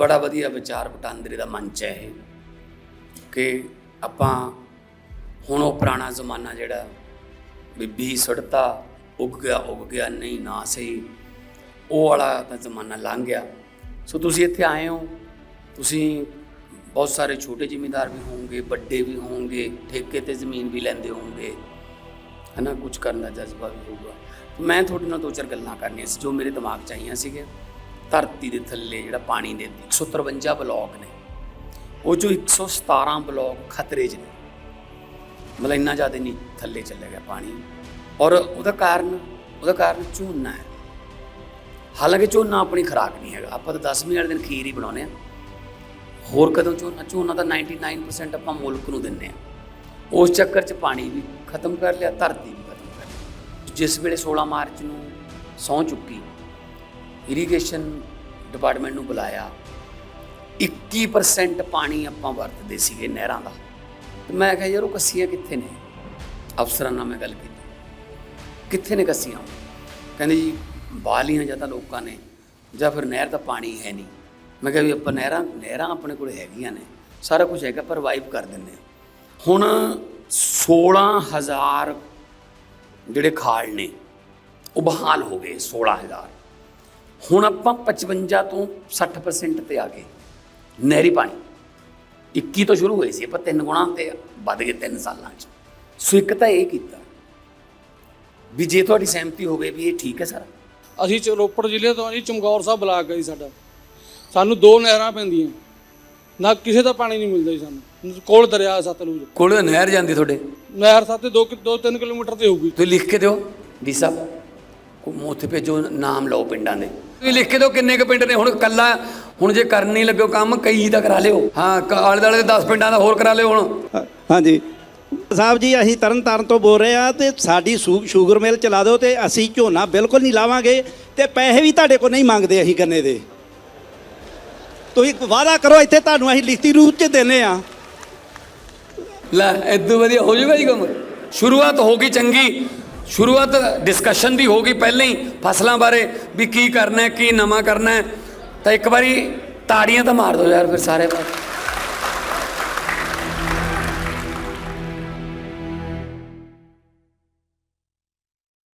ਬੜਾ ਵਧੀਆ ਵਿਚਾਰ ਵਟਾਂਦਰੇ ਦਾ ਮੰਚ ਹੈ ਇਹ, ਕਿ ਆਪਾਂ ਹੁਣ ਉਹ ਪੁਰਾਣਾ ਜ਼ਮਾਨਾ ਜਿਹੜਾ ਵੀ ਬੀ ਸੜਤਾ ਉੱਗ ਗਿਆ ਉੱਗ ਗਿਆ, ਨਹੀਂ, ਨਾ, ਸਹੀ, ਉਹ ਵਾਲਾ ਤਾਂ ਜ਼ਮਾਨਾ ਲੰਘ ਗਿਆ। ਸੋ ਤੁਸੀਂ ਇੱਥੇ ਆਏ ਹੋ, ਤੁਸੀਂ ਬਹੁਤ ਸਾਰੇ ਛੋਟੇ ਜ਼ਿਮੀਂਦਾਰ ਵੀ ਹੋਣਗੇ, ਵੱਡੇ ਵੀ ਹੋਣਗੇ, ਠੇਕੇ ਤੇ ਜ਼ਮੀਨ ਵੀ ਲੈਂਦੇ ਹੋਣਗੇ, ਹਨਾ ਕੁਝ ਕਰਨ ਦਾ ਜਜ਼ਬਾ ਵੀ ਹੋਊਗਾ। ਮੈਂ ਤੁਹਾਡੇ ਨਾਲ ਦੋ ਚਾਰ ਗੱਲਾਂ ਕਰਨੀਆਂ ਸੀ, ਜੋ ਮੇਰੇ ਦਿਮਾਗ 'ਚ ਆਈਆਂ ਸੀਗੀਆਂ। ਧਰਤੀ ਦੇ ਥੱਲੇ ਜਿਹੜਾ ਪਾਣੀ ਦੇ 153 ਬਲਾਕ ਨੇ। ਉਹ ਜੋ 117 ਬਲਾਕ ਖਤਰੇ 'ਚ ਨੇ। ਮਤਲਬ ਇੰਨਾ ਜ਼ਿਆਦਾ ਨਹੀਂ ਥੱਲੇ ਚੱਲੇ ਗਿਆ ਪਾਣੀ। ਔਰ ਉਹਦਾ ਕਾਰਨ ਉਹਦਾ ਕਾਰਨ ਝੋਨਾ ਹੈ। ਹਾਲਾਂਕਿ ਝੋਨਾ ਆਪਣੀ ਖੁਰਾਕ ਨਹੀਂ ਹੈਗਾ। ਆਪਾਂ ਤਾਂ 10ਵੀਂ ਵਾਲੇ ਦਿਨ ਖੀਰ ਹੀ ਬਣਾਉਂਦੇ ਆ ਹੋਰ ਕਦੋਂ ਝੋਨਾ ਝੋਨਾ ਤਾਂ 99% ਆਪਾਂ ਮੁਲਕ ਨੂੰ ਦਿੰਨੇ ਆ ਉਸ ਚੱਕਰ 'ਚ ਪਾਣੀ ਵੀ ਖਤਮ ਕਰ ਲਿਆ, ਧਰਤੀ ਵੀ ਖਤਮ ਕਰ ਲਈ ਜਿਸ ਵੇਲੇ 16 ਮਾਰਚ ਨੂੰ ਸੌਂ ਚੁੱਕੀ ਇਰੀਗੇਸ਼ਨ ਡਿਪਾਰਟਮੈਂਟ ਨੂੰ ਬੁਲਾਇਆ। 21% ਪਾਣੀ ਆਪਾਂ ਵਰਤਦੇ ਸੀਗੇ ਨਹਿਰਾਂ ਦਾ। ਤੇ ਮੈਂ ਕਿਹਾ, ਯਾਰ, ਉਹ ਕੱਸੀਆਂ ਕਿੱਥੇ ਨੇ? ਅਫਸਰਾਂ ਨਾਲ ਮੈਂ ਗੱਲ ਕੀਤੀ। ਕਿੱਥੇ ਨੇ ਕੱਸੀਆਂ? ਕਹਿੰਦੇ ਜੀ ਬਾਲੀਆਂ ਜਾਂ ਤਾਂ ਲੋਕਾਂ ਨੇ, ਜਾਂ ਫਿਰ ਨਹਿਰ ਦਾ ਪਾਣੀ ਹੈ ਨਹੀਂ। ਮੈਂ ਕਿਹਾ ਵੀ ਆਪਾਂ ਨਹਿਰਾਂ ਨਹਿਰਾਂ ਆਪਣੇ ਕੋਲ ਹੈਗੀਆਂ ਨੇ। ਸਾਰਾ ਕੁਝ ਹੈਗਾ, ਪਰ ਵਾਈਪ ਕਰ ਦਿੰਦੇ ਆ ਹੁਣ 16000 ਜਿਹੜੇ ਖਾਲ ਨੇ, ਉਹ ਬਹਾਲ ਹੋ ਗਏ 16000 ਹੁਣ ਆਪਾਂ 55 ਤੋਂ 60% ਤੇ ਆ ਗਏ। ਨਹਿਰੀ ਪਾਣੀ। 21 ਤੋਂ ਸ਼ੁਰੂ ਹੋਏ ਸੀ ਆਪਾਂ ਤਿੰਨ ਗੁਣਾ ਤੇ ਵੱਧ ਗਏ ਤਿੰਨ ਸਾਲਾਂ 'ਚ। ਸੋ ਇੱਕ ਤਾਂ ਇਹ ਕੀਤਾ ਵੀ ਜੇ ਤੁਹਾਡੀ ਸਹਿਮਤੀ ਹੋਵੇ ਵੀ ਇਹ ਠੀਕ ਹੈ ਸਰ। ਅਸੀਂ ਰੋਪੜ ਜ਼ਿਲ੍ਹੇ ਤੋਂ ਜੀ ਚਮਕੌਰ ਸਾਹਿਬ ਬਲਾਕ ਹੈ ਜੀ ਸਾਡਾ। ਸਾਨੂੰ ਦੋ ਨਹਿਰਾਂ ਪੈਂਦੀਆਂ। ਨਾ ਕਿਸੇ ਦਾ ਪਾਣੀ ਨਹੀਂ ਮਿਲਦਾ ਜੀ ਸਾਨੂੰ। ਕੋਲ ਦਰਿਆ ਸਤਲੁਜ। ਕੋਲ ਨਹਿਰ ਜਾਂਦੀ ਤੁਹਾਡੇ? ਨਹਿਰ ਸਾਤੇ 2 2 3 ਕਿਲੋਮੀਟਰ ਤੇ ਹੋਊਗੀ। ਤੁਸੀਂ ਲਿਖ ਕੇ ਦਿਓ। ਡੀ ਸਾਹਿਬ ਕੋ ਉੱਥੇ ਭੇਜੋ ਨਾਮ ਲਓ ਪਿੰਡਾਂ ਦੇ। ਤੁਸੀਂ ਲਿਖ ਕੇ ਦਿਓ ਕਿੰਨੇ ਕੁ ਪਿੰਡ ਨੇ। ਹੁਣ ਕੱਲਾ ਹੁਣ ਜੇ ਕਰਨ ਨਹੀਂ ਲੱਗੋ ਕੰਮ ਕਈ ਦਾ ਕਰਾ ਲਿਓ। ਹਾਂ ਕ- ਆਲੇ ਦੁਆਲੇ ਦੇ 10 ਪਿੰਡਾਂ ਦਾ ਹੋਰ ਕਰਾ ਲਿਓ ਹੁਣ। ਹਾਂ- ਹਾਂਜੀ। ਸਾਹਿਬ ਜੀ ਅਸੀਂ ਤਰਨ ਤਾਰਨ ਤੋਂ ਬੋਲ ਰਹੇ ਆ ਤੇ ਸਾਡੀ ਸ਼ੂ- ਸ਼ੂਗਰ ਮਿਲ ਚਲਾ ਦਿਓ ਤੇ ਅਸੀਂ ਝੋਨਾ ਬਿਲਕੁਲ ਨਹੀਂ ਲਾਵਾਂਗੇ ਤੇ ਪੈਸੇ ਵੀ ਤੁਹਾਡੇ ਕੋਲ ਨਹੀਂ ਮੰਗਦੇ ਅਸੀਂ ਗੰਨੇ ਦੇ। ਤੁਸੀਂ ਵਾਅਦਾ ਕਰੋ ਇੱਥੇ ਤੁਹਾਨੂੰ ਅਸੀਂ ਲਿਖਤੀ ਰੂਪ 'ਚ ਦਿੰਨੇ ਆ ਲੈ ਇਦੋਂ ਵਧੀਆ ਹੋ ਜਾਊਗਾ ਜੀ ਕੰਮ। ਸ਼ੁਰੂਆਤ ਹੋ ਗਈ ਚੰਗੀ। ਸ਼ੁਰੂਆਤ ਡਿਸਕਸ਼ਨ ਦੀ ਹੋ ਗਈ ਪਹਿਲਾਂ ਹੀ ਫਸਲਾਂ ਬਾਰੇ ਵੀ ਕੀ ਕਰਨਾ ਹੈ, ਕੀ ਨਵਾਂ ਕਰਨਾ ਹੈ। ਤਾਂ ਇੱਕ ਵਾਰੀ ਤਾੜੀਆਂ ਤਾਂ ਮਾਰ ਦਿਓ ਯਾਰ ਫਿਰ ਸਾਰੇ ਪਾਸੇ